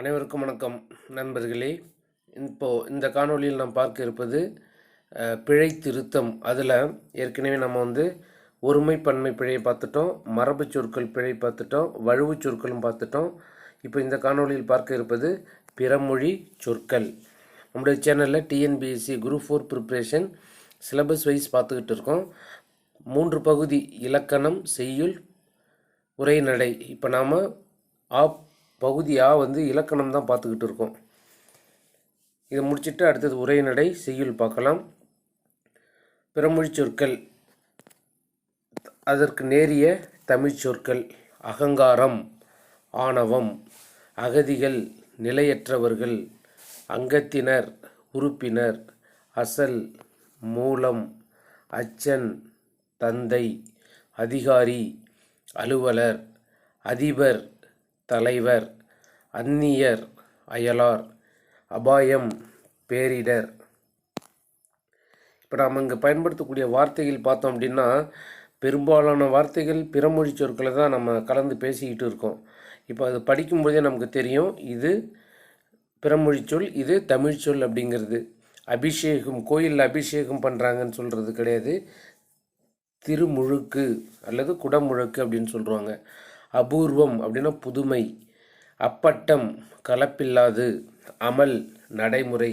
அனைவருக்கும் வணக்கம் நண்பர்களே. இப்போது இந்த காணொளியில் நாம் பார்க்க இருப்பது பிழை திருத்தம். அதில் ஏற்கனவே நம்ம வந்து ஒருமை பன்மை பிழையை பார்த்துட்டோம் மரபு சொற்கள் பிழை பார்த்துட்டோம் வழுவு சொற்களும் பார்த்துட்டோம். இப்போ இந்த காணொளியில் பார்க்க இருப்பது பிறமொழி சொற்கள். நம்முடைய சேனலில் TNPSC group four preparation syllabus wise பார்த்துக்கிட்டு இருக்கோம். மூன்று பகுதி இலக்கணம் செய்யுள் உரைநடை. இப்போ நாம் ஆப் பகுதியாக வந்து இலக்கணம் தான் பார்த்துக்கிட்டு இருக்கோம். இதை முடிச்சிட்டு அடுத்தது உரைநடை செய்யுள் பார்க்கலாம். பிறமொழி சொற்கள். அதற்கு நேரிய தமிழ் சொற்கள். அகங்காரம் ஆணவம் அகதிகள் நிலையற்றவர்கள் அங்கத்தினர் உறுப்பினர் அசல் மூலம் அச்சன் தந்தை அதிகாரி அலுவலர் அதிபர் தலைவர் அந்நியர் அயலார் அபாயம் பேரிடர். இப்போ நாம் இங்கே பயன்படுத்தக்கூடிய வார்த்தைகள் பார்த்தோம் அப்படின்னா பெரும்பாலான வார்த்தைகள் பிறமொழி சொற்களை தான் நம்ம கலந்து பேசிக்கிட்டு இருக்கோம். இப்போ அது படிக்கும்போதே நமக்கு தெரியும் இது பிறமொழி சொல் இது தமிழ் சொல் அப்படிங்கிறது. அபிஷேகம் கோயிலில் அபிஷேகம் பண்ணுறாங்கன்னு சொல்கிறது கிடையாது. திருமுழுக்கு அல்லது குடமுழுக்கு அப்படின்னு சொல்கிறாங்க அபூர்வம் அப்படின்னா புதுமை. அப்பட்டம் கலப்பில்லாது அமல் நடைமுறை.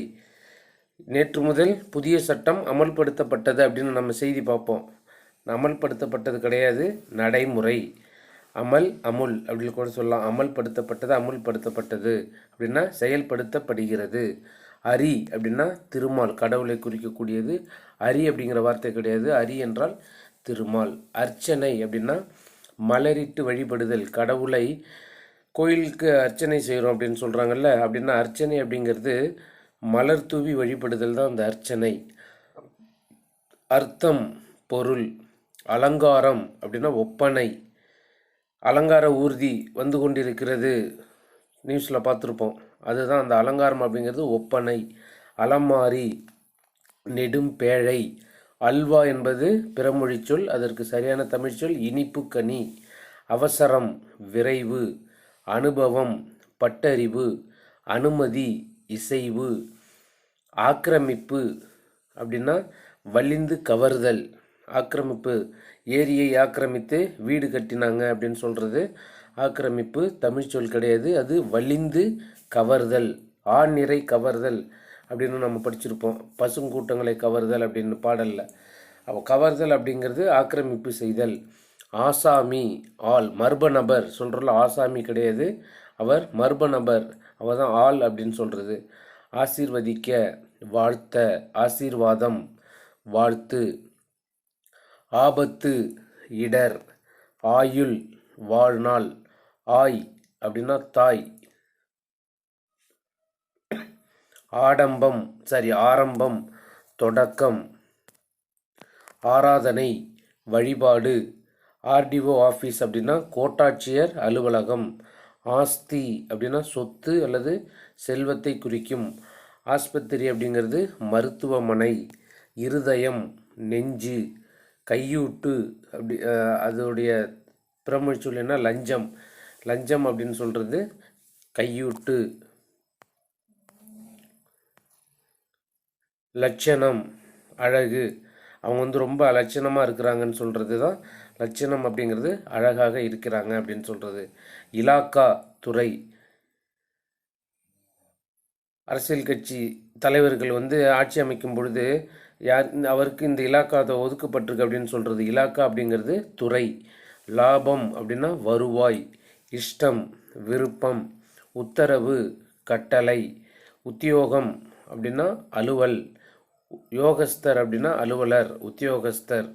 நேற்று முதல் புதிய சட்டம் அமல்படுத்தப்பட்டது அப்படின்னு நம்ம செய்தி பார்ப்போம். அமல்படுத்தப்பட்டது கிடையாது நடைமுறை. அமல் அமுல் அப்படின்னு கூட சொல்லலாம். அமல்படுத்தப்பட்டது அமுல்படுத்தப்பட்டது அப்படின்னா செயல்படுத்தப்படுகிறது. அரி அப்படின்னா திருமால் கடவுளை குறிக்கக்கூடியது. அரி அப்படிங்கிற வார்த்தை கிடையாது. அரி என்றால் திருமால். அர்ச்சனை அப்படின்னா மலரிட்டு வழிபடுதல் கடவுளை கோயிலுக்கு அர்ச்சனை செய்கிறோம் அப்படின்னு சொல்கிறாங்கல்ல அப்படின்னா அர்ச்சனை அப்படிங்கிறது மலர் தூவி வழிபடுதல் தான் அந்த அர்ச்சனை. அர்த்தம் பொருள் அலங்காரம் அப்படின்னா ஒப்பனை. அலங்கார ஊர்தி வந்து கொண்டிருக்கிறது. நியூஸில் பார்த்துருப்போம். அதுதான் அந்த அலங்காரம் அப்படிங்கிறது ஒப்பனை. அலமாரி நெடும் பேழை. அல்வா என்பது பிறமொழி சொல் அதற்கு சரியான தமிழ் சொல் இனிப்பு கனி அவசரம் விரைவு. அனுபவம் பட்டறிவு அனுமதி இசைவு ஆக்கிரமிப்பு அப்படின்னா வலிந்து கவர்தல். ஆக்கிரமிப்பு ஏரியை ஆக்கிரமித்து வீடு கட்டினாங்க அப்படின்னு சொல்கிறது ஆக்கிரமிப்பு தமிழ் சொல் கிடையாது. அது வலிந்து கவர்தல். ஆநிறை கவர்தல் அப்படின்னு நம்ம படிச்சிருப்போம். பசுங்கூட்டங்களை கவர்தல் அப்படின்னு பாடலில். அப்போ கவர்தல் அப்படிங்கிறது ஆக்கிரமிப்பு செய்தல். ஆசாமி ஆள் மர்ப நபர் சொல்கிறோம்ல ஆசாமி கிடையாது. அவர் மர்ப நபர். அவர் தான் ஆள் அப்படின்னு சொல்கிறது ஆசீர்வதிக்க வாழ்த்த ஆசீர்வாதம் வாழ்த்து. ஆபத்து இடர் ஆயுள் வாழ்நாள் ஆய் அப்படின்னா தாய். ஆடம்பம் சரி ஆரம்பம் தொடக்கம். ஆராதனை வழிபாடு. ஆர்டிஓ ஆஃபீஸ் அப்படின்னா கோட்டாட்சியர் அலுவலகம். ஆஸ்தி அப்படின்னா சொத்து அல்லது செல்வத்தை குறிக்கும். ஆஸ்பத்திரி அப்படிங்கிறது மருத்துவமனை இருதயம் நெஞ்சு கையூட்டு அப்படி அதோடைய பிறமொழி சொல் என்ன? லஞ்சம். லஞ்சம் அப்படின்னு சொல்கிறது கையூட்டு. லட்சணம் அழகு. அவங்க வந்து ரொம்ப லட்சணமாக இருக்கிறாங்கன்னு சொல்கிறது தான் லட்சணம் அப்படிங்கிறது அழகாக இருக்கிறாங்க அப்படின்னு சொல்கிறது இலாக்கா துறை. அரசியல் கட்சி தலைவர்கள் வந்து ஆட்சி அமைக்கும் பொழுது யார் அவருக்கு இந்த இலாக்கா அதை ஒதுக்கப்பட்டிருக்கு அப்படின்னு சொல்கிறது இலாக்கா அப்படிங்கிறது துறை. லாபம் அப்படின்னா வருவாய் இஷ்டம் விருப்பம் உத்தரவு கட்டளை உத்தியோகம் அப்படின்னா அலுவல் யோகஸ்தர் அப்படின்னா அலுவலர் உத்தியோகஸ்தர்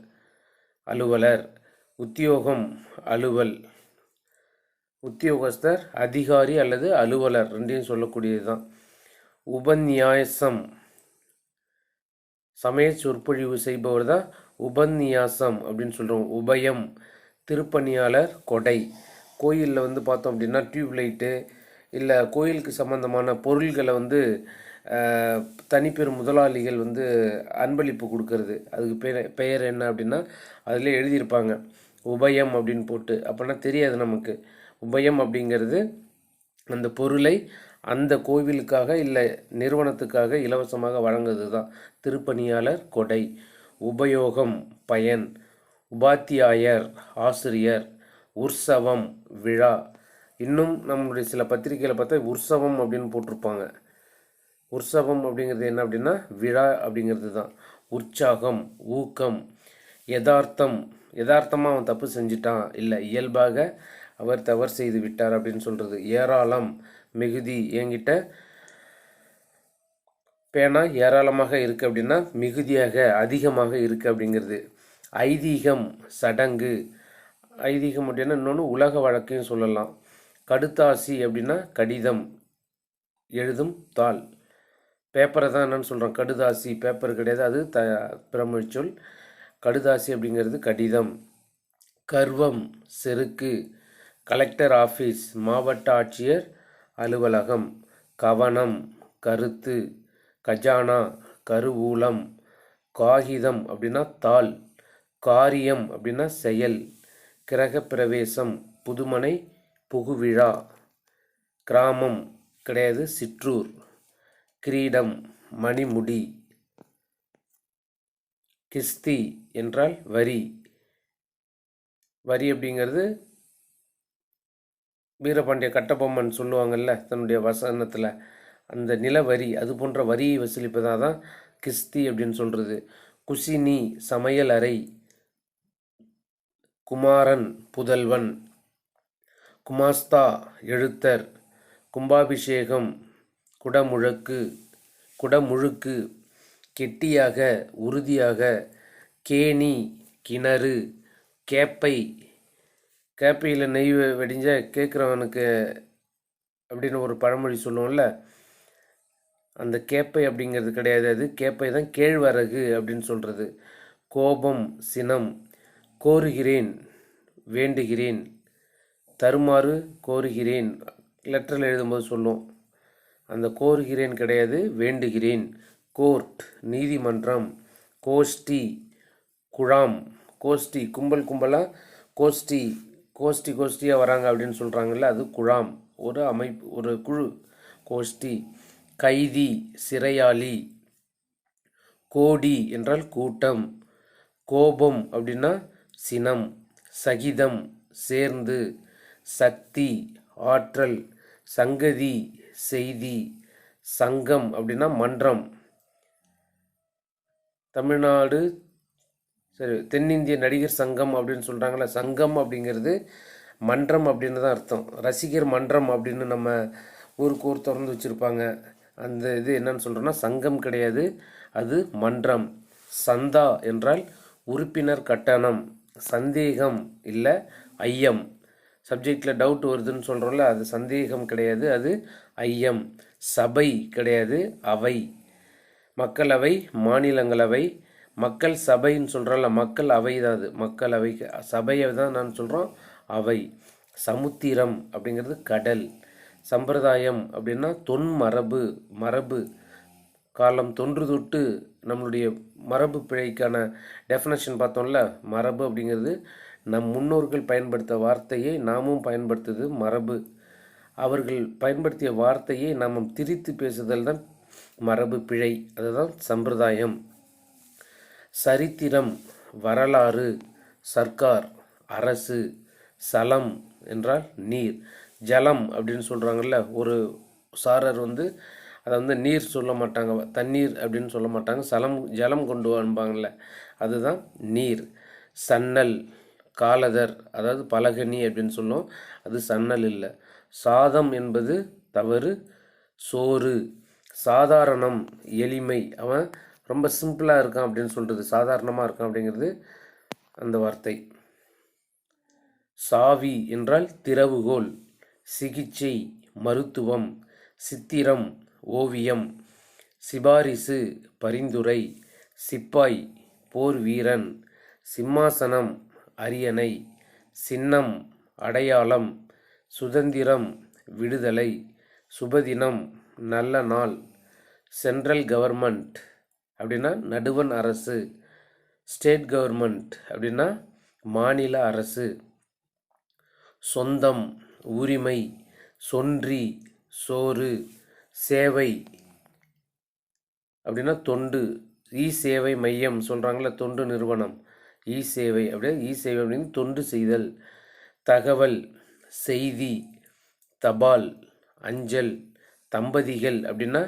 அலுவலர். உத்தியோகம் அலுவல். உத்தியோகஸ்தர் அதிகாரி அல்லது அலுவலர் ரெண்டையும் சொல்லக்கூடியது தான் உபநியாசம் சமய சொற்பொழிவு செய்பவர் தான் உபநியாசம் அப்படின்னு சொல்கிறோம் உபயம் திருப்பணியாளர் கொடை. கோயிலில் வந்து பார்த்தோம் அப்படின்னா டியூப் லைட்டு இல்லை கோயிலுக்கு சம்மந்தமான பொருள்களை வந்து தனிப்பெரும் முதலாளிகள் வந்து அன்பளிப்பு கொடுக்கறது. அதுக்கு பேர் பெயர் என்ன அப்படின்னா அதில் எழுதியிருப்பாங்க. உபயம் அப்படின்னு போட்டு அப்படின்னா தெரியாது நமக்கு. உபயம் அப்படிங்கிறது அந்த பொருளை அந்த கோவிலுக்காக இல்லை நிறுவனத்துக்காக இலவசமாக வழங்குறது தான். திருப்பணியாளர் கொடை உபயோகம் பயன் உபாத்தியாயர் ஆசிரியர் உற்சவம் விழா. இன்னும் நம்மளுடைய சில பத்திரிக்கையில் பார்த்தா உற்சவம் அப்படின்னு போட்டிருப்பாங்க. உற்சவம் அப்படிங்கிறது என்ன அப்படின்னா விழா அப்படிங்கிறது தான். உற்சாகம் ஊக்கம் யதார்த்தம் யதார்த்தமாக அவன் தப்பு செஞ்சிட்டான். இல்லை இயல்பாக அவர் தவறு செய்து விட்டார் அப்படின்னு சொல்கிறது ஏராளம் மிகுதி என்கிட்ட பேனா ஏராளமாக இருக்குது அப்படின்னா மிகுதியாக அதிகமாக இருக்குது அப்படிங்கிறது. ஐதீகம் சடங்கு. ஐதீகம் அப்படின்னா இன்னொன்று உலக வழக்கையும் சொல்லலாம். கடுத்தாசி அப்படின்னா கடிதம் எழுதும் தாள். பேப்பரை தான் என்னன்னு சொல்கிறோம் கடுதாசி பேப்பர் கிடையாது. அது த பிறமொழிச்சொல் கடுதாசி அப்படிங்கிறது கடிதம். கர்வம் செருக்கு கலெக்டர் ஆஃபீஸ் மாவட்ட ஆட்சியர் அலுவலகம் கவனம் கருத்து கஜானா கருவூலம் காகிதம் அப்படின்னா தாள் காரியம் அப்படின்னா செயல் கிரகப்பிரவேசம் புதுமனை புகுவிழா கிராமம் கிடையாது சிற்றூர் கிரீடம் மணிமுடி கிஸ்தி என்றால் வரி. வரி அப்படிங்கிறது வீரபாண்டிய கட்டபொம்மன் சொல்லுவாங்கல்ல தன்னுடைய வசனத்தில். அந்த நில வரி அது போன்ற வரியை வசூலிப்பதாக தான் கிஸ்தி அப்படின்னு சொல்கிறது குசினி சமையல் அறை குமாரன் புதல்வன் குமாஸ்தா எழுத்தர் கும்பாபிஷேகம் குடமுழக்கு குடமுழுக்கு கெட்டியாக உறுதியாக கேணி கிணறு கேப்பை. கேப்பையில் நெய் வெடிஞ்ச கேட்குறவனுக்கு அப்படின்னு ஒரு பழமொழி சொல்லுவோம்ல. அந்த கேப்பை அப்படிங்கிறது கிடையாது. அது கேப்பை தான் கேழ்வரகு அப்படின்னு சொல்கிறது கோபம் சினம் கோருகிறேன் வேண்டுகிறேன் தருமாறு கோருகிறேன் லெட்டரில் எழுதும்போது சொல்லும். அந்த கோருகிறேன் கிடையாது வேண்டுகிறேன். கோர்ட் நீதிமன்றம் கோஷ்டி குழாம் கோஷ்டி கும்பல் கும்பலாக கோஷ்டி கோஷ்டி கோஷ்டியாக வராங்க அப்படின்னு சொல்கிறாங்கல்ல அது குழாம். ஒரு அமைப்பு ஒரு குழு கோஷ்டி கைதி சிறையாளி கோடி என்றால் கூட்டம் கோபம் அப்படின்னா சினம் சகிதம் சேர்ந்து சக்தி ஆற்றல் சங்கதி செய்தி சங்கம் அப்படின்னா மன்றம். தமிழ்நாடு சரி தென்னிந்திய நடிகர் சங்கம் அப்படின்னு சொல்கிறாங்களே சங்கம் அப்படிங்கிறது மன்றம் அப்படின்னு தான் அர்த்தம். ரசிகர் மன்றம் அப்படின்னு நம்ம ஊருக்கு ஊர் திறந்து வச்சுருப்பாங்க. அந்த இது என்னன்னு சொல்கிறோன்னா சங்கம் கிடையாது அது மன்றம். சந்தா என்றால் உறுப்பினர் கட்டணம் சந்தேகம் இல்லை ஐயம். சப்ஜெக்டில் டவுட் வருதுன்னு சொல்கிறோம்ல அது சந்தேகம் கிடையாது அது ஐயம். சபை கிடையாது அவை. மக்களவை மாநிலங்களவை மக்கள் சபைன்னு சொல்கிறோம்ல மக்கள் அவை தான் அது. மக்கள் அவை சபையை தான் நான் சொல்கிறோம் அவை. சமுத்திரம் அப்படிங்கிறது கடல். சம்பிரதாயம் அப்படின்னா தொன் மரபு. மரபு காலம் தொன்று தொட்டு நம்மளுடைய மரபு பிழைக்கான டெஃபினேஷன் பார்த்தோம்ல மரபு அப்படிங்கிறது நம் முன்னோர்கள் பயன்படுத்த வார்த்தையை நாமும் பயன்படுத்துது மரபு. அவர்கள் பயன்படுத்திய வார்த்தையை நாம் திரித்து பேசுதல் தான் மரபு பிழை. அதுதான் சம்பிரதாயம். சரித்திரம் வரலாறு சர்க்கார் அரசு சலம் என்றால் நீர். ஜலம் அப்படின்னு சொல்கிறாங்கல்ல ஒரு சாரர் வந்து அதை வந்து நீர் சொல்ல மாட்டாங்க தண்ணீர் அப்படின்னு சொல்ல மாட்டாங்க சலம் ஜலம் கொண்டு அனுப்பாங்கல்ல அதுதான் நீர். சன்னல் காலதர் அதாவது பலகனி அப்படின்னு சொல்லுவோம் அது சன்னல் இல்லை. சாதம் என்பது தவறு சோறு. சாதாரணம் எளிமை அவன் ரொம்ப சிம்பிளாக இருக்கான் அப்படின்னு சொல்கிறது சாதாரணமாக இருக்கான் அப்படிங்கிறது அந்த வார்த்தை. சாவி என்றால் திறவுகோல் சிகிச்சை மருத்துவம் சித்திரம் ஓவியம் சிபாரிசு பரிந்துரை சிப்பாய் போர் வீரன் சிம்மாசனம் அரியணை சின்னம் அடையாளம் சுதந்திரம் விடுதலை சுபதினம் நல்ல நாள் சென்ட்ரல் கவர்மெண்ட். அப்படின்னா நடுவண் அரசு ஸ்டேட் கவர்மெண்ட் அப்படின்னா மாநில அரசு. சொந்தம் உரிமை சொன்றி சோறு சேவை அப்படின்னா தொண்டு. இ சேவை மையம் சொல்கிறாங்களே தொண்டு நிறுவனம். இ சேவை அப்படியே இ சேவை அப்படின்னு தொண்டு செய்தல். தகவல் செய்தி தபால் அஞ்சல் தம்பதிகள் அப்படின்னா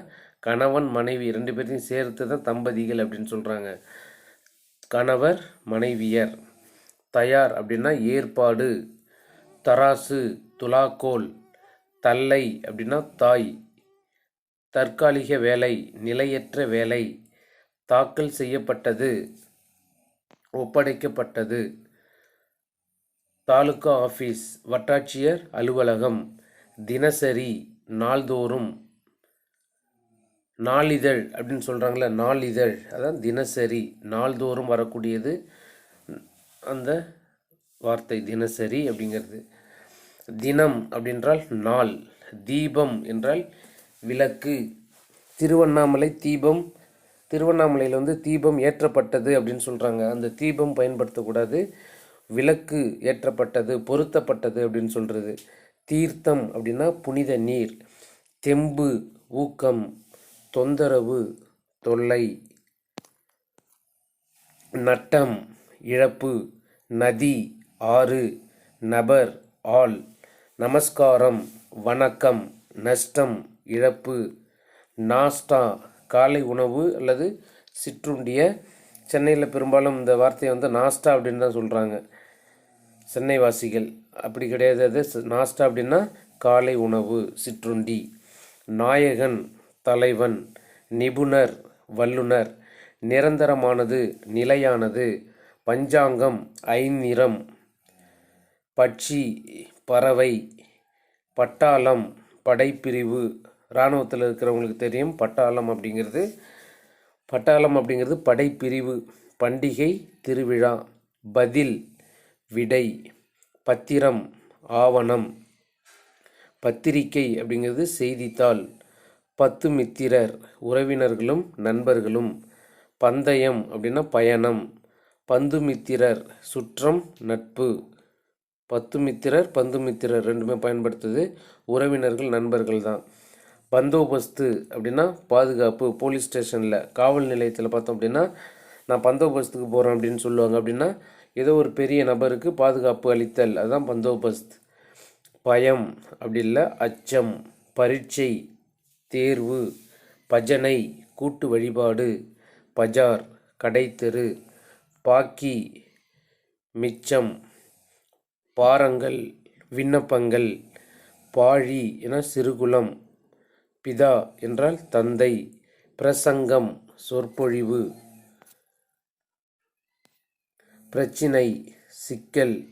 கணவன் மனைவி ரெண்டு பேர்த்தையும் சேர்த்து தான் தம்பதிகள் அப்படின்னு சொல்கிறாங்க கணவர் மனைவியர். தயார் அப்படின்னா ஏற்பாடு. தராசு துலாக்கோல். தல்லை அப்படின்னா தாய். தற்காலிக வேலை நிலையற்ற வேலை. தாக்கல் செய்யப்பட்டது ஒப்படைக்கப்பட்டது. தாலுகா ஆஃபீஸ் வட்டாட்சியர் அலுவலகம். தினசரி நாள்தோறும். நாளிதழ் அப்படின்னு சொல்கிறாங்களே நாளிதழ். அதான் தினசரி நாள்தோறும் வரக்கூடியது அந்த வார்த்தை தினசரி அப்படிங்கிறது. தினம் அப்படின்றால் நாள். தீபம் என்றால் விளக்கு. திருவண்ணாமலை தீபம் திருவண்ணாமலையில் வந்து தீபம் ஏற்றப்பட்டது அப்படின்னு சொல்கிறாங்க அந்த தீபம் பயன்படுத்தக்கூடாது. விளக்கு ஏற்றப்பட்டது பொருத்தப்பட்டது அப்படின்னு சொல்கிறது தீர்த்தம் அப்படின்னா புனித நீர். தெம்பு ஊக்கம் தொந்தரவு தொல்லை நட்டம் இழப்பு நதி ஆறு நபர் ஆள் நமஸ்காரம் வணக்கம் நஷ்டம் இழப்பு நாஸ்டா காலை உணவு அல்லது சிற்றுண்டிய. சென்னையில் பெரும்பாலும் இந்த வார்த்தையை வந்து நாஸ்டா அப்படின்னு தான் சொல்கிறாங்க சென்னை வாசிகள் அப்படி கிடையாது. அது நாஸ்டா அப்படின்னா காலை உணவு சிற்றுண்டி. நாயகன் தலைவன் நிபுணர் வல்லுனர் நிரந்தரமானது நிலையானது பஞ்சாங்கம் ஐநிறம் பட்சி பறவை பட்டாளம் படைப்பிரிவு. இராணுவத்தில் இருக்கிறவங்களுக்கு தெரியும் பட்டாளம் அப்படிங்கிறது. பட்டாளம் அப்படிங்கிறது படைப்பிரிவு பண்டிகை திருவிழா பதில் விடை பத்திரம் ஆவணம் பத்திரிகை அப்படிங்கிறது செய்தித்தாள். பத்து மித்திரர் உறவினர்களும் நண்பர்களும். பந்தயம் அப்படின்னா பயணம். பந்து மித்திரர் சுற்றம் நட்பு. பத்து மித்திரர் பந்து மித்திரர் ரெண்டுமே பயன்படுத்துது. உறவினர்கள் நண்பர்கள் தான். பந்தோபஸ்து அப்படின்னா பாதுகாப்பு. போலீஸ் ஸ்டேஷனில் காவல் நிலையத்தில் பார்த்தோம் அப்படின்னா நான் பந்தோபஸ்துக்கு போகிறேன் அப்படின்னு சொல்லுவாங்க அப்படின்னா ஏதோ ஒரு பெரிய நபருக்கு பாதுகாப்பு அளித்தல். அதுதான் பந்தோபஸ்த். பயம் அப்படி இல்லை அச்சம் பரீட்சை. தேர்வு. பஜனை கூட்டு வழிபாடு. பஜார் கடைத்தெரு. பாக்கி மிச்சம். பாரங்கள் விண்ணப்பங்கள். பாழி என சிறுகுலம். பிதா என்றால் தந்தை. பிரசங்கம் சொற்பொழிவு. பிரச்சினை சிக்கல்.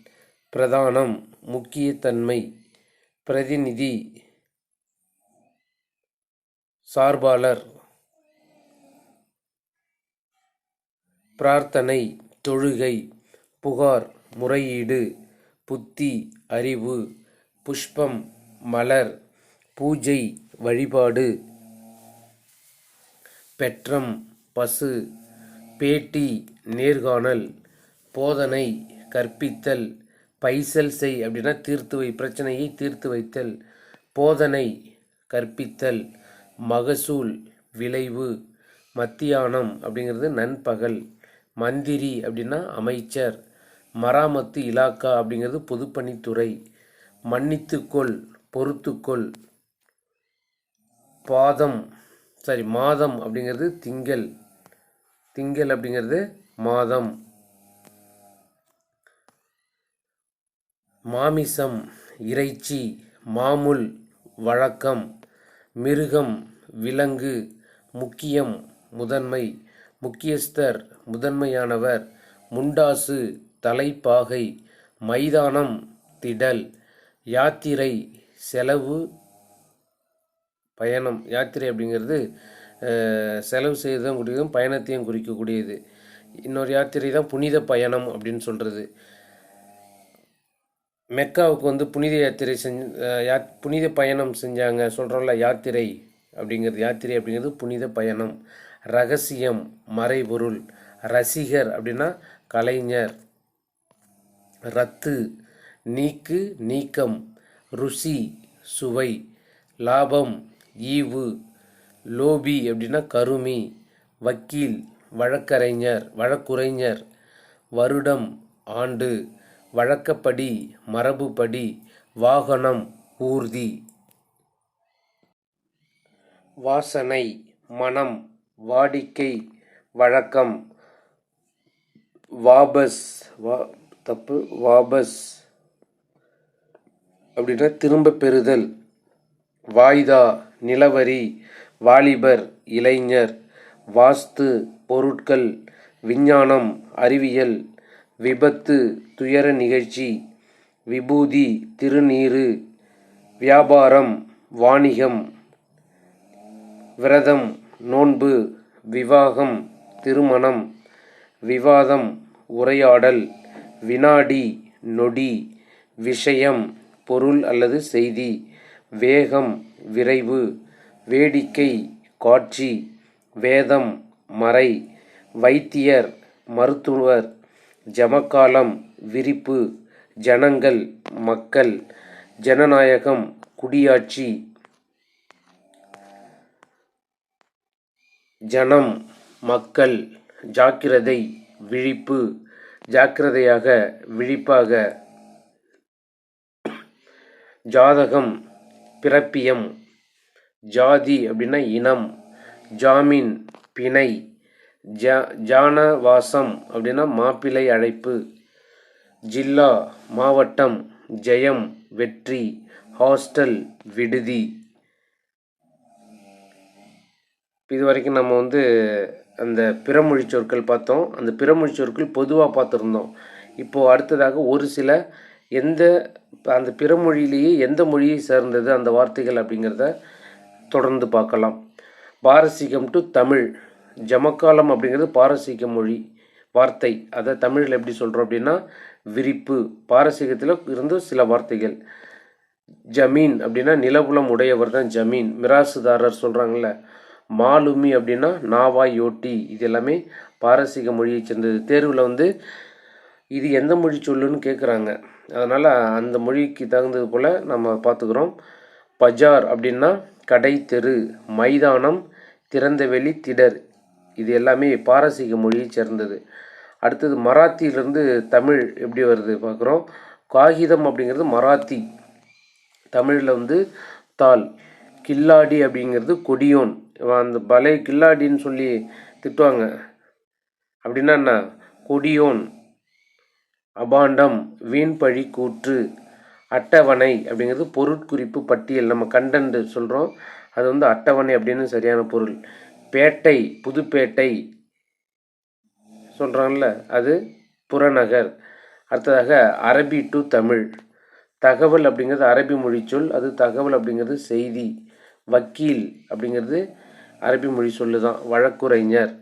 பிரதானம் முக்கியத்தன்மை. பிரதிநிதி சார்பாளர். பிரார்த்தனை தொழுகை புகார் முறையீடு புத்தி அறிவு புஷ்பம் மலர் பூஜை வழிபாடு பெற்றம் பசு பேட்டி நேர்காணல் போதனை கற்பித்தல் பைசல் செய் அப்படின்னா தீர்த்து வை பிரச்சனையை தீர்த்து வைத்தல் போதனை கற்பித்தல் மகசூல் விளைவு மத்தியானம் அப்படிங்கிறது நண்பகல் மந்திரி அப்படின்னா அமைச்சர் மராமத்து இலாக்கா அப்படிங்கிறது பொதுப்பணித்துறை மன்னித்துக்கொள் பொறுத்துக்கொள் பாதம் சாரி மாதம் அப்படிங்கிறது திங்கள் திங்கள் அப்படிங்கிறது மாதம். மாமிசம் இறைச்சி மாமுல் வழக்கம். மிருகம் விலங்கு முக்கியம் முதன்மை முக்கியஸ்தர் முதன்மையானவர் முண்டாசு தலைப்பாகை மைதானம் திடல் யாத்திரை செலவு பயணம். யாத்திரை அப்படிங்கிறது செலவு செய்வதும் குறிக்கும் பயணத்தையும் குறிக்கக்கூடியது. இன்னொரு யாத்திரை தான் புனித பயணம் அப்படின்னு சொல்கிறது மெக்காவுக்கு வந்து புனித யாத்திரை செஞ்சு யா- புனித பயணம் செஞ்சாங்க. சொல்கிறோம்ல யாத்திரை அப்படிங்கிறது. யாத்திரை அப்படிங்கிறது புனித பயணம் ரகசியம் மறைபொருள் ரசிகர் அப்படின்னா கலைஞர். ரத்து நீக்கு நீக்கம் ருசி சுவை லாபம் ஈவு லோபி அப்படின்னா கருமி வக்கீல் வழக்கறிஞர் வழக்குரைஞர் வருடம் ஆண்டு வழக்கப்படி மரபுப்படி வாகனம் ஊர்தி. வாசனை மனம் வாடிக்கை வழக்கம். வாபஸ் வா தப்பு வாபஸ். அப்படின்னா திரும்ப பெறுதல். வாய்தா நிலவரி வாலிபர் இளைஞர். வாஸ்து பொருட்கள் விஞ்ஞானம் அறிவியல். விபத்து துயர நிகழ்ச்சி விபூதி திருநீறு வியாபாரம் வாணிகம் விரதம் நோன்பு விவாகம் திருமணம் விவாதம் உரையாடல் வினாடி நொடி விஷயம் பொருள் அல்லது செய்தி வேகம் விரைவு வேடிக்கை காட்சி வேதம் மறை வைத்தியர் மருத்துவர் ஜமக்காலம் விரிப்பு ஜனங்கள் மக்கள் ஜனநாயகம் குடியாட்சி ஜனம் மக்கள் ஜாக்கிரதை விழிப்பு ஜாக்கிரதையாக விழிப்பாக ஜாதகம் பிறப்பியம் ஜாதி அப்படின்னா இனம் ஜாமீன் பிணை ஜா ஜானவாசம் அப்படின்னா மாப்பிள்ளை அழைப்பு. ஜில்லா மாவட்டம் ஜெயம் வெற்றி. ஹாஸ்டல் விடுதி. இது வரைக்கும் நம்ம வந்து அந்த பிறமொழி சொற்கள் பார்த்தோம். அந்த பிறமொழி சொற்கள் பொதுவாக பார்த்துருந்தோம். இப்போது அடுத்ததாக ஒரு சில எந்த அந்த பிறமொழியிலேயே எந்த மொழியை சேர்ந்தது அந்த வார்த்தைகள் அப்படிங்கிறத தொடர்ந்து பார்க்கலாம். பாரசீகம் டு தமிழ். ஜமக்காலம் அப்படிங்கிறது பாரசீக மொழி வார்த்தை. அதை தமிழில் எப்படி சொல்கிறோம் அப்படின்னா விரிப்பு. பாரசீகத்தில் இருந்து சில வார்த்தைகள். ஜமீன் அப்படின்னா நிலபுலம் உடையவர் தான் ஜமீன். மிராசுதாரர் சொல்கிறாங்கல்ல மாலுமி அப்படின்னா நாவாய் யோட்டி இது எல்லாமே பாரசீக மொழியை சேர்ந்தது. தேர்வில் வந்து இது எந்த மொழி சொல்லுன்னு கேட்குறாங்க அதனால் அந்த மொழிக்கு தகுந்தது போல் நம்ம பார்த்துக்குறோம் பஜார் அப்படின்னா கடை தெரு மைதானம் திறந்தவெளி திடர். இது எல்லாமே பாரசீக மொழியை சேர்ந்தது. அடுத்தது மராத்தியிலேருந்து தமிழ் எப்படி வருது பார்க்குறோம். காகிதம் அப்படிங்கிறது மராத்தி. தமிழில் வந்து தால் கில்லாடி அப்படிங்கிறது கொடியோன். அந்த பலை கில்லாடின்னு சொல்லி திட்டுவாங்க. அப்படின்னா என்ன? கொடியோன். அபாண்டம் வீண்பழி கூற்று அட்டவணை அப்படிங்கிறது பொருட்குறிப்பு பட்டியல். நம்ம கண்டன்ட் சொல்கிறோம் அது வந்து அட்டவணை அப்படின்னு சரியான பொருள். பேட்டை புதுப்பேட்டை சொல்கிறாங்கல்ல அது புறநகர். அடுத்ததாக அரபி டு தமிழ். தகவல் அப்படிங்கிறது அரபி மொழி சொல் அது தகவல் அப்படிங்கிறது செய்தி. வக்கீல் அப்படிங்கிறது அரபி மொழி சொல்லு தான் வழக்குரைஞர்.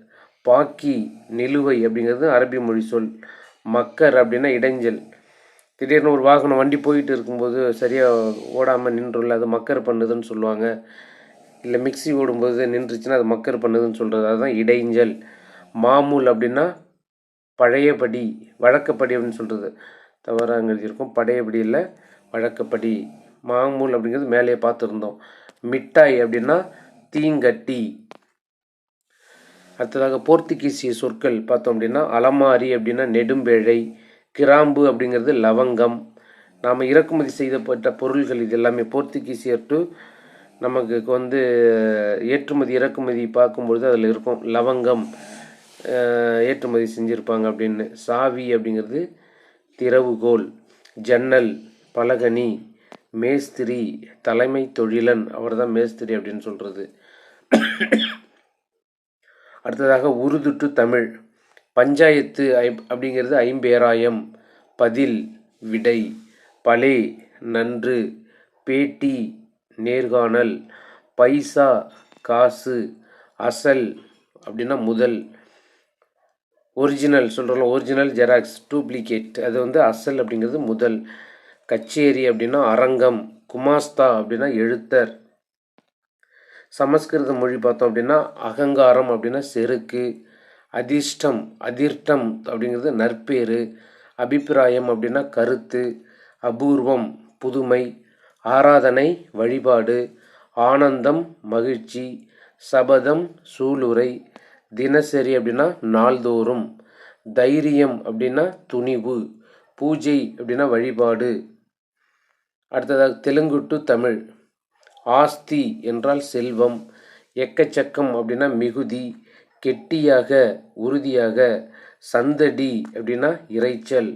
பாக்கி நிலுவை அப்படிங்கிறது அரபி மொழி சொல். மக்கர் அப்படின்னா இடைஞ்சல். திடீர்னு ஒரு வாகனம் வண்டி போயிட்டு இருக்கும்போது சரியாக ஓடாமல் நின்றுள்ள அது மக்கர் பண்ணுதுன்னு சொல்லுவாங்க. இல்லை மிக்சி ஓடும்போது நின்றுச்சுன்னா அது மக்கர் பண்ணுதுன்னு சொல்கிறது அதுதான் இடைஞ்சல். மாமூல் அப்படின்னா பழையபடி வழக்கப்படி அப்படின்னு சொல்கிறது தவறாக எழுதியிருக்கோம் இருக்கும் பழையபடி இல்லை வழக்கப்படி. மாமூல் அப்படிங்கிறது மேலேயே பார்த்துருந்தோம். மிட்டாய் அப்படின்னா தீங்கட்டி. அடுத்ததாக போர்த்துகீசிய சொற்கள் பார்த்தோம் அப்படின்னா அலமாரி அப்படின்னா நெடும்பேழை கிராம்பு அப்படிங்கிறது லவங்கம். நாம் இறக்குமதி செய்யப்பட்ட பொருள்கள் இது எல்லாமே போர்த்துகீசியர் டு நமக்கு வந்து ஏற்றுமதி இறக்குமதி பார்க்கும்பொழுது அதில் இருக்கும் லவங்கம் ஏற்றுமதி செஞ்சுருப்பாங்க அப்படின்னு. சாவி அப்படிங்கிறது திறவுகோல் ஜன்னல் பலகனி மேஸ்திரி தலைமை தொழிலன் அவர் தான் மேஸ்திரி அப்படின்னு சொல்கிறது அடுத்ததாக உருது டு தமிழ் பஞ்சாயத்து ஐ அப்படிங்கிறது ஐம்பேராயம் பதில் விடை பலே நன்று பேட்டி நேர்காணல் பைசா காசு அசல் அப்படின்னா முதல். ஒரிஜினல் சொல்கிறோம் ஒரிஜினல் ஜெராக்ஸ் டூப்ளிகேட். அது வந்து அசல் அப்படிங்கிறது முதல். கச்சேரி அப்படின்னா அரங்கம் குமாஸ்தா அப்படின்னா எழுத்தர். சமஸ்கிருத மொழி பார்த்தோம் அப்படின்னா அகங்காரம் அப்படின்னா செருக்கு. அதிர்ஷ்டம் அதிர்ஷ்டம் அப்படிங்கிறது நற்பேறு. அபிப்பிராயம் அப்படின்னா கருத்து. அபூர்வம் புதுமை. ஆராதனை வழிபாடு ஆனந்தம் மகிழ்ச்சி சபதம் சூளுரை தினசரி அப்படின்னா நாள்தோறும் தைரியம் அப்படின்னா துணிவு பூஜை அப்படின்னா வழிபாடு. அடுத்ததாக தெலுங்கு டு தமிழ். ஆஸ்தி என்றால் செல்வம் எக்கச்சக்கம் அப்படின்னா மிகுதி கெட்டியாக உறுதியாக சந்தடி அப்படின்னா இறைச்சல்.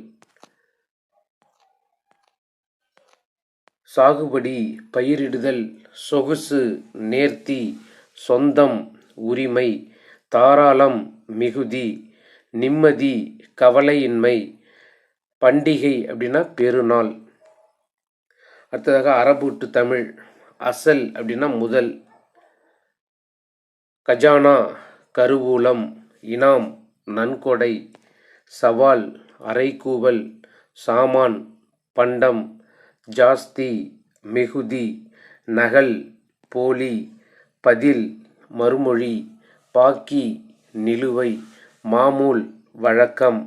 சாகுபடி பயிரிடுதல் சொகுசு நேர்த்தி சொந்தம் உரிமை தாராளம் மிகுதி நிம்மதி கவலையின்மை பண்டிகை அப்படின்னா பெருநாள். அடுத்ததாக அரபுட்டு தமிழ் அசல் அப்படின்னா முதல். கஜானா கருவூலம் இனாம் நன்கொடை சவால் அரைக்கூவல் சாமான் பண்டம் ஜாஸ்தி மிகுதி நகல் போலி பதில் மறுமொழி பாக்கி நிலுவை மாமூல் வழக்கம்.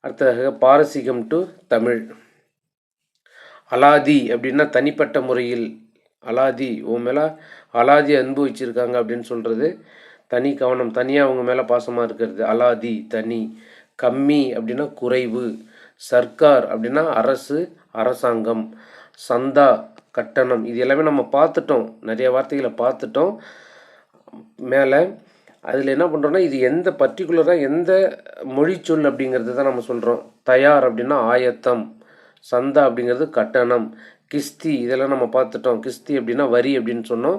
அடுத்ததாக பாரசீகம் டு தமிழ். அலாதி அப்படின்னா தனிப்பட்ட முறையில். அலாதி உன் மேலே அலாதி அன்பு வச்சுருக்காங்க அப்படின்னு சொல்கிறது தனி கவனம் தனியாக அவங்க மேலே பாசமாக இருக்கிறது. அலாதி தனி கம்மி அப்படின்னா குறைவு. சர்க்கார் அப்படின்னா அரசு அரசாங்கம் சந்தா கட்டணம் இது எல்லாமே நம்ம பார்த்துட்டோம். நிறைய வார்த்தைகளை பார்த்துட்டோம். மேலே அதில் என்ன பண்ணுறோன்னா இது எந்த பர்டிகுலராக எந்த மொழிச்சொல் அப்படிங்கிறது தான் நம்ம சொல்கிறோம் தயார் அப்படின்னா ஆயத்தம் சந்தா அப்படிங்கிறது கட்டணம் கிஸ்தி இதெல்லாம் நம்ம பார்த்துட்டோம். கிஸ்தி அப்படின்னா வரி அப்படின்னு சொன்னோம்.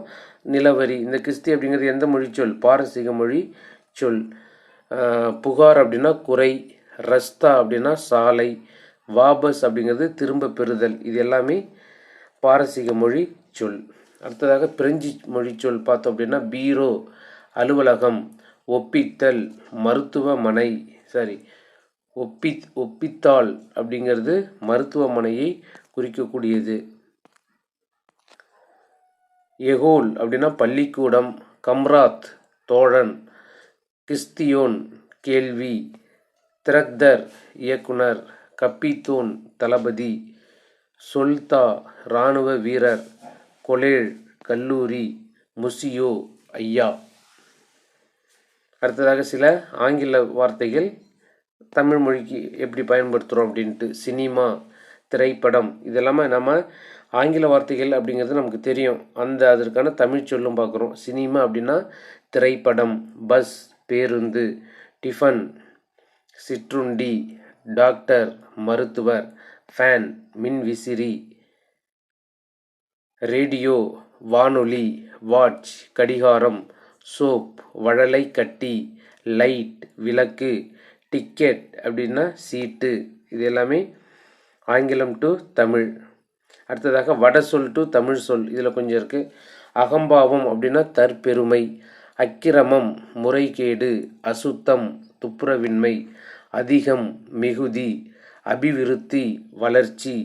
நிலவரி இந்த கிஸ்தி அப்படிங்கிறது எந்த மொழி சொல்? பாரசீக மொழி சொல். புகார் அப்படின்னா குறை ரஸ்தா அப்படின்னா சாலை வாபஸ் அப்படிங்கிறது திரும்ப பெறுதல். இது எல்லாமே பாரசீக மொழி சொல். அடுத்ததாக பிரெஞ்சு மொழி சொல் பார்த்தோம் அப்படின்னா பீரோ அலுவலகம் ஒப்பித்தல் மருத்துவமனை சரி ஒப்பி ஒப்பித்தாள் அப்படிங்கிறது மருத்துவமனையை குறிக்கக்கூடியது. எகோல் அப்படின்னா பள்ளிக்கூடம் கம்ராத் தோழன் கிறிஸ்தியோன் கேள்வி திரக்தர் இயக்குனர் கப்பித்தோன் தளபதி சொல்தா இராணுவ வீரர் கொலேழ் கல்லூரி முசியோ ஐயா. அடுத்ததாக சில ஆங்கில வார்த்தைகள் தமிழ் மொழிக்கு எப்படி பயன்படுத்துகிறோம் அப்படின்ட்டு சினிமா திரைப்படம் இதெல்லாமே நம்ம ஆங்கில வார்த்தைகள் அப்படிங்கிறது நமக்கு தெரியும். அந்த அதற்கான தமிழ் சொல்லும் பார்க்குறோம். சினிமா அப்படின்னா திரைப்படம் பஸ் பேருந்து டிஃபன் சிற்றுண்டி டாக்டர் மருத்துவர் ஃபேன் மின்விசிறி ரேடியோ வானொலி வாட்ச் கடிகாரம் சோப் வழலை கட்டி லைட் விளக்கு டிக்கெட் அப்படின்னா சீட்டு. இது எல்லாமே ஆங்கிலம் டு தமிழ். அடுத்ததாக வட சொல் டு தமிழ் சொல் இதில் கொஞ்சம் இருக்குது அகம்பாவம் அப்படின்னா தற்பெருமை அக்கிரமம் முறைகேடு அசுத்தம் துப்புரவின்மை அதிகம் மிகுதி அபிவிருத்தி வளர்ச்சி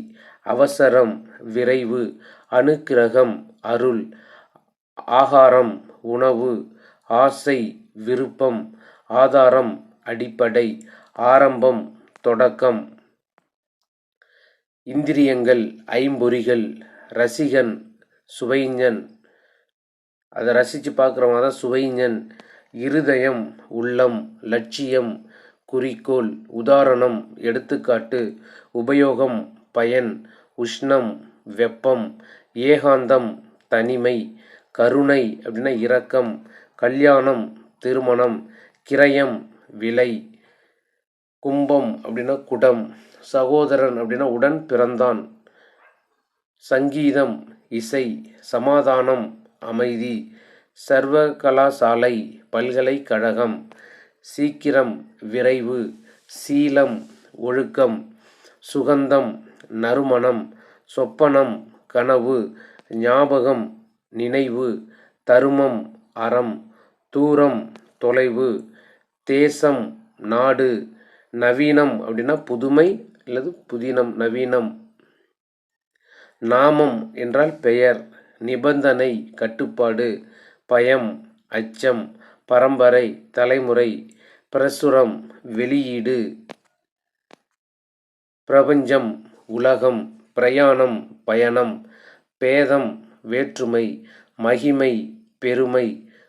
அவசரம் விரைவு அணுக்கிரகம் அருள் ஆகாரம் உணவு ஆசை விருப்பம் ஆதாரம் அடிப்படை ஆரம்பம் தொடக்கம். இந்திரியங்கள் ஐம்பொறிகள் ரசிகன் சுவைஞன். அதை ரசித்து பார்க்குறவங்க தான் சுவைஞன். இருதயம் உள்ளம் லட்சியம் குறிக்கோள் உதாரணம் எடுத்துக்காட்டு உபயோகம் பயன் உஷ்ணம் வெப்பம் ஏகாந்தம் தனிமை கருணை அப்படின்னா இரக்கம் கல்யாணம் திருமணம் கிரயம் விலை கும்பம் அப்படின்னா குடம் சகோதரன் அப்படின்னா உடன் பிறந்தான் சங்கீதம் இசை சமாதானம் அமைதி சர்வ கலாசாலை பல்கலைக்கழகம் சீக்கிரம் விரைவு சீலம் ஒழுக்கம் சுகந்தம் நறுமணம் சொப்பனம் கனவு ஞாபகம் நினைவு தருமம் அறம் தூரம் தொலைவு தேசம் நாடு நவீனம் அப்படின்னா புதுமை அல்லது புதினம் நவீனம். நாமம் என்றால் பெயர் நிபந்தனை கட்டுப்பாடு பயம் அச்சம் பரம்பரை தலைமுறை பிரசுரம் வெளியீடு. பிரபஞ்சம் உலகம் பிரயாணம் பயணம் பேதம் வேற்றுமை மகிமை பெருமை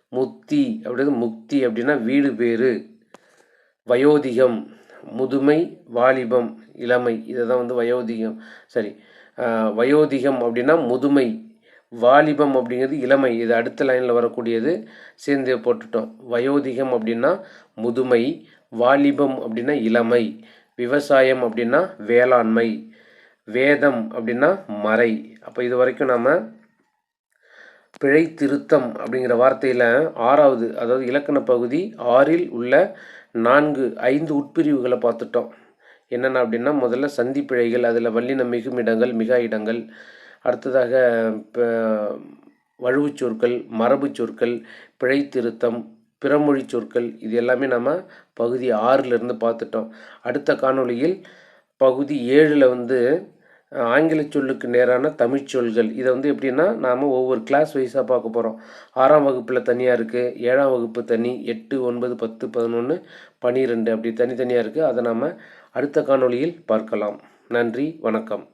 முத்தி. அப்படிது முக்தி அப்படின்னா வீடு பேறு வயோதிகம் முதுமை வாலிபம் இளமை. இதை தான் வந்து வயோதிகம். சரி வயோதிகம் அப்படின்னா முதுமை. வாலிபம் அப்படிங்கிறது இளமை. இது அடுத்த லைனில் வரக்கூடியது சேர்ந்து போட்டுட்டோம். வயோதிகம் அப்படின்னா முதுமை வாலிபம் அப்படின்னா இளமை விவசாயம் அப்படின்னா வேளாண்மை வேதம் அப்படின்னா மறை. அப்போ இது வரைக்கும் நாம் பிழை திருத்தம் அப்படிங்கிற வார்த்தையில் ஆறாவது அதாவது இலக்கண பகுதி ஆறில் உள்ள நான்கு ஐந்து உட்பிரிவுகளை பார்த்துட்டோம். என்னென்ன அப்படின்னா முதல்ல சந்தி பிழைகள் அதில் வல்லின மிகுமிடங்கள் மிகா இடங்கள் அடுத்ததாக வழுவு வழுவுச் சொற்கள் மரபுச் சொற்கள் பிழை திருத்தம் பிறமொழி சொற்கள் இது எல்லாமே நம்ம பகுதி ஆறிலிருந்து பார்த்துட்டோம். அடுத்த காணொளியில் பகுதி ஏழில் வந்து ஆங்கில சொல்லுக்கு நேரான தமிழ் சொல்கள். இதை வந்து எப்படின்னா நாம் ஒவ்வொரு கிளாஸ் வைஸாக பார்க்க போகிறோம் ஆறாம் வகுப்பில் தனியாக இருக்குது ஏழாம் வகுப்பு தனி எட்டு ஒன்பது பத்து பதினொன்று பன்னிரெண்டு அப்படி தனித்தனியாக இருக்குது அதை நாம் அடுத்த காணொளியில் பார்க்கலாம். நன்றி வணக்கம்.